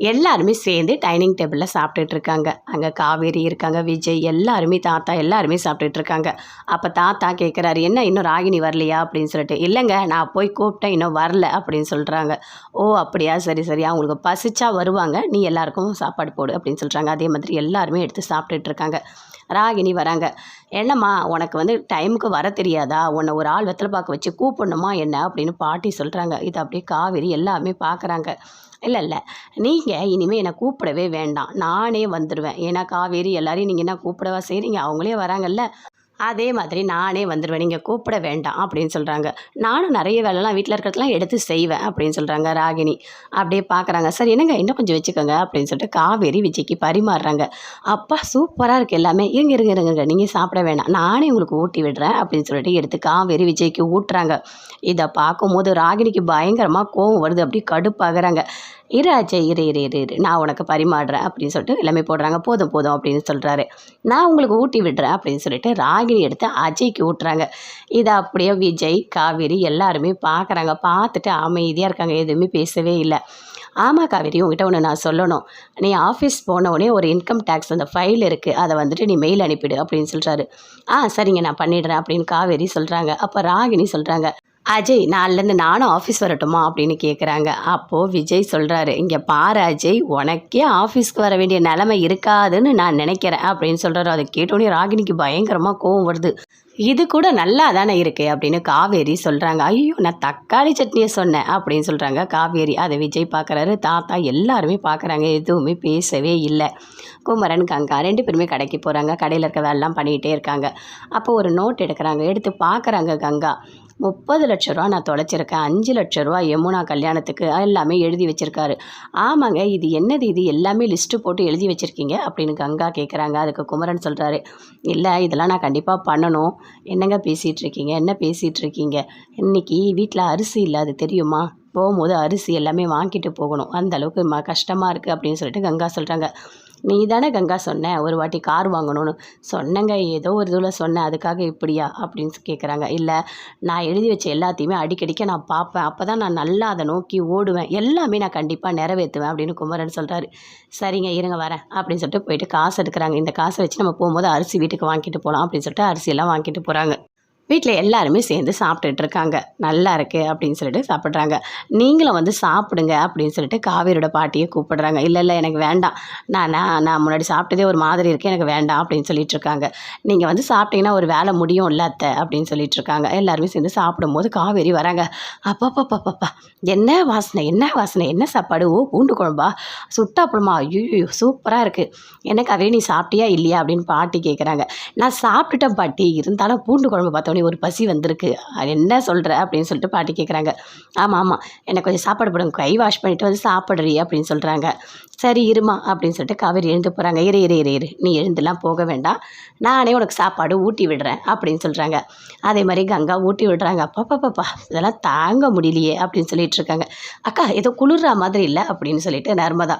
எல்லாருமே சேர்ந்து டைனிங் டேபிளில் சாப்பிட்டுட்டு இருக்காங்க அங்கே காவேரி இருக்காங்க விஜய் எல்லாருமே தாத்தா எல்லாருமே சாப்பிட்டுட்டு இருக்காங்க அப்போ தாத்தா கேட்குறாரு என்ன இன்னும் ராகினி வரலையா? அப்படின்னு சொல்லிட்டு இல்லைங்க நான் போய் கூப்பிட்டேன் இன்னும் வரல அப்படின்னு சொல்கிறாங்க ஓ அப்படியா? சரி சரி. அவங்களுக்கு பசிச்சா வருவாங்க. நீ எல்லாருக்கும் சாப்பாடு போடு அப்படின்னு சொல்கிறாங்க அதே மாதிரி எல்லாருமே எடுத்து சாப்பிட்டுட்டு இருக்காங்க ராகினி வராங்க. என்னம்மா உனக்கு வந்து டைமுக்கு வர தெரியாதா? உன்னை ஒரு ஆள் வெத்தலை பார்க்க வச்சு கூப்பிடணுமா என்ன? அப்படின்னு பாட்டி சொல்கிறாங்க இது அப்படியே காவேரி எல்லாமே பார்க்குறாங்க இல்லை இல்லை நீங்கள் இனிமேல் என்னை கூப்பிடவே வேண்டாம். நானே வந்துடுவேன் ஏன்னா காவேரி எல்லாரையும் நீங்கள் என்ன கூப்பிடவா செய்கிறீங்க அவங்களே வராங்கல்ல. அதே மாதிரி நானே வந்துடுவேன் நீங்கள் கூப்பிட வேண்டாம் அப்படின்னு சொல்கிறாங்க நானும் நிறைய வேலைலாம் வீட்டில் இருக்கிறதெல்லாம் எடுத்து செய்வேன் அப்படின்னு சொல்கிறாங்க ராகினி. அப்படியே பார்க்குறாங்க சரி என்னங்க? இன்னும் கொஞ்சம் வச்சுக்கோங்க. அப்படின்னு சொல்லிட்டு காவேரி விஜய்க்கு பரிமாறுறாங்க. அப்பா சூப்பராக இருக்குது எல்லாமே. இருங்க இருங்க இருங்க நீங்கள் சாப்பிட வேணாம். நானே உங்களுக்கு ஊட்டி விடுறேன். அப்படின்னு சொல்லிட்டு எடுத்து காவேரி விஜய்க்கு ஊட்டுறாங்க. இதை பார்க்கும்போது ராகினிக்கு பயங்கரமாக கோவம் வருது. அப்படி கடுப்பாகிறாங்க. இரு அஜய் இரு இரு இரு இரு. நான் உனக்கு பரிமாறுறேன் அப்படின்னு சொல்லிட்டு எல்லாமே போடுறாங்க. போதும் போதும் அப்படின்னு சொல்கிறாரு நான் உங்களுக்கு ஊட்டி விடுறேன் அப்படின்னு சொல்லிட்டு ராகினி எடுத்து அஜய்க்கு ஊட்டுறாங்க. இதை அப்படியே விஜய் காவேரி எல்லாருமே பார்க்குறாங்க. பார்த்துட்டு அமைதியாக இருக்காங்க. எதுவுமே பேசவே இல்லை. ஆமாம் காவேரி உங்ககிட்ட ஒன்று நான் சொல்லணும். நீ ஆஃபீஸ் போனவுடனே ஒரு இன்கம் டேக்ஸ் அந்த ஃபைல் இருக்குது அதை வந்துட்டு நீ மெயில் அனுப்பிடு அப்படின்னு சொல்கிறாரு ஆ சரிங்க நான் பண்ணிடுறேன் அப்படின்னு காவேரி சொல்கிறாங்க அப்போ ராகினி சொல்கிறாங்க அஜய் நாளிலேருந்து நானும் ஆஃபீஸ் வரட்டுமா? அப்படின்னு கேட்குறாங்க அப்போது விஜய் சொல்கிறாரு இங்கே பாரு அஜய் உனக்கே ஆஃபீஸ்க்கு வர வேண்டிய நிலமை இருக்காதுன்னு நான் நினைக்கிறேன். அப்படின்னு சொல்கிறாரு அதை கேட்டோடனே ராகினிக்கு பயங்கரமாக கோவம் வருது. இது கூட நல்லா தானே இருக்குது அப்படின்னு காவேரி சொல்கிறாங்க ஐயோ நான் தக்காளி சட்னியை சொன்னேன் அப்படின்னு சொல்கிறாங்க காவேரி. அதை விஜய் பார்க்குறாரு தாத்தா எல்லாருமே பார்க்குறாங்க எதுவுமே பேசவே இல்லை. குமரன் கங்கா ரெண்டு பேருமே கடைக்கு போகிறாங்க கடையில் இருக்க வேலைலாம் பண்ணிகிட்டே இருக்காங்க. அப்போ ஒரு நோட் எடுக்கிறாங்க. எடுத்து பார்க்குறாங்க கங்கா. முப்பது லட்ச ரூபா நான் தொலைச்சிருக்கேன். அஞ்சு லட்ச ரூபா யமுனா கல்யாணத்துக்கு எல்லாமே எழுதி வச்சுருக்காரு. ஆமாங்க இது என்னது? இது எல்லாமே லிஸ்ட்டு போட்டு எழுதி வச்சுருக்கீங்க? அப்படின்னு கங்கா கேட்குறாங்க அதுக்கு குமரன் சொல்கிறாரு இல்லை இதெல்லாம் நான் கண்டிப்பாக பண்ணணும். என்னங்க பேசிகிட்டு இருக்கீங்க? என்ன பேசிகிட்டு இருக்கீங்க? இன்றைக்கி வீட்டில் அரிசி இல்லை அது தெரியுமா? போகும்போது அரிசி எல்லாமே வாங்கிட்டு போகணும். அந்தளவுக்கு ம கஷ்டமாக இருக்குது அப்படின்னு சொல்லிட்டு கங்கா சொல்கிறாங்க நீ தானே கங்கா சொன்ன ஒரு வாட்டி கார் வாங்கணும்னு. சொன்னங்க ஏதோ ஒரு இதில் சொன்னேன் அதுக்காக இப்படியா? அப்படின்னு கேட்குறாங்க இல்லை நான் எழுதி வச்ச எல்லாத்தையுமே அடிக்கடிக்க நான் பார்ப்பேன் அப்போ தான் நான் நல்லா அதை நோக்கி ஓடுவேன். எல்லாமே நான் கண்டிப்பாக நிறைவேற்றுவேன் அப்படின்னு குமரன் சொல்கிறாரு சரிங்க இருங்க வரேன் அப்படின்னு சொல்லிட்டு போயிட்டு காசு எடுக்கிறாங்க. இந்த காசை வச்சு நம்ம போகும்போது அரிசி வீட்டுக்கு வாங்கிட்டு போகலாம் அப்படின்னு சொல்லிட்டு அரிசியெல்லாம் வாங்கிட்டு போகிறாங்க வீட்டில் எல்லாருமே சேர்ந்து சாப்பிட்டுட்டு இருக்காங்க நல்லா இருக்கு அப்படின்னு சொல்லிட்டு சாப்பிட்றாங்க. நீங்களும் வந்து சாப்பிடுங்க அப்படின்னு சொல்லிட்டு காவேரியோட பாட்டியை கூப்பிடுறாங்க. இல்லை இல்லை எனக்கு வேண்டாம். நான் நான் நான் முன்னாடி சாப்பிட்டதே ஒரு மாதிரி இருக்குது எனக்கு வேண்டாம் அப்படின்னு சொல்லிட்டு இருக்காங்க நீங்கள் வந்து சாப்பிட்டீங்கன்னா ஒரு வேலை முடியும் இல்லாத்த அப்படின்னு சொல்லிட்டு இருக்காங்க எல்லாருமே சேர்ந்து சாப்பிடும்போது காவேரி வராங்க. அப்பப்பப்பப்பா என்ன வாசனை என்ன வாசனை என்ன சாப்பாடு? ஓ பூண்டு குழம்பா? சுட்டாப்பழமா ஐயோ சூப்பராக இருக்குது என்ன காவேரி நீ சாப்பிட்டியா இல்லையா? அப்படின்னு பாட்டி கேட்குறாங்க நான் சாப்பிட்டுட்டேன் பாட்டி. இருந்தாலும் பூண்டு குழம்பு பார்த்தோன்னே ஒரு பசி வந்திருக்கு. அது என்ன சொல்கிற அப்படின்னு சொல்லிட்டு பாட்டி கேட்குறாங்க ஆமாம் ஆமாம் எனக்கு கொஞ்சம் சாப்பாடு போடுங்க. கை வாஷ் பண்ணிட்டு வந்து சாப்பிட்றீ அப்படின்னு சொல்கிறாங்க சரி இருமா அப்படின்னு சொல்லிட்டு காவேரி எழுந்து போகிறாங்க இரு இரு இரு இரு. நீ எழுந்துலாம் போக வேண்டாம். நானே உனக்கு சாப்பாடு ஊட்டி விடுறேன் அப்படின்னு சொல்கிறாங்க அதே மாதிரி கங்கா ஊட்டி விடுறாங்க. அப்பா பாப்பா இதெல்லாம் தாங்க முடியலையே அப்படின்னு சொல்லிட்டு இருக்காங்க. அக்கா ஏதோ குளிர்ற மாதிரி இல்லை அப்படின்னு சொல்லிட்டு நர்மதா.